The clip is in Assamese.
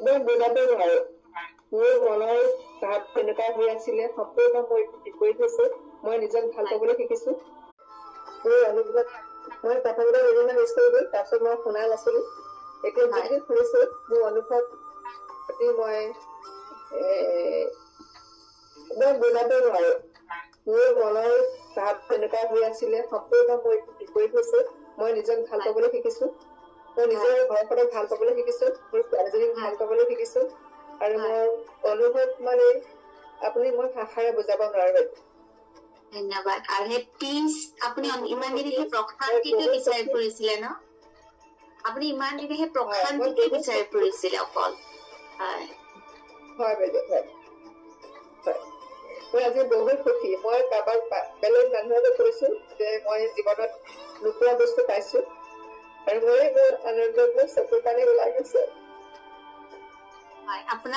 মই বুজাব নোৱাৰো মোৰ মনৰ ভাৱ তেনেকুৱা হৈ আছিলে সম্পূৰ্ণ মোৰ বিপৰীত হৈছে মই নিজক ভাল পাবলৈ শিকিছো মোৰ অনুভৱ মই প্ৰথমতে বিভিন্ন মিছ কৰিলো তাৰপিছত মই শুনা নাছিলো এতিয়া যিখিনি শুনিছো মোৰ অনুভৱ অতি মই এ, মই বুজাব নোৱাৰো মোৰ মনৰ ভাৱ তেনেকুৱা হৈ আছিলে সম্পূৰ্ণ মোৰ বিপৰীত হৈছে মই নিজক ভাল পাবলৈ শিকিছো মই নিজৰ ঘৰখনক ভাল পাবলৈ শিকিছো মোৰ ছোৱালীজনীক ভাল পাবলৈ শিকিছো আৰু মোৰ অনুভৱ মানে আপুনি মই ভাষাৰে বুজাব নোৱাৰো ধন্যবাদ। আৰু সেই পিচ আপুনি ইমান দিনে সেই প্ৰশান্তিটো বিচাৰি ফুৰিছিলে ন? আপুনি ইমান দিনে সেই প্ৰশান্তিকে বিচাৰি ফুৰিছিলে অকল। হয়। হয় বাইদেউ হয়। মই আজি বহুত সুখী। মই কাৰোবাক বেলেগ মানুহকে কৈছো যে মই জীৱনত নোপোৱা বস্তু পাইছো। আৰু মই মোৰ আনন্দ চকুৰ পানী ওলাই গৈছে হয় আপোনাৰ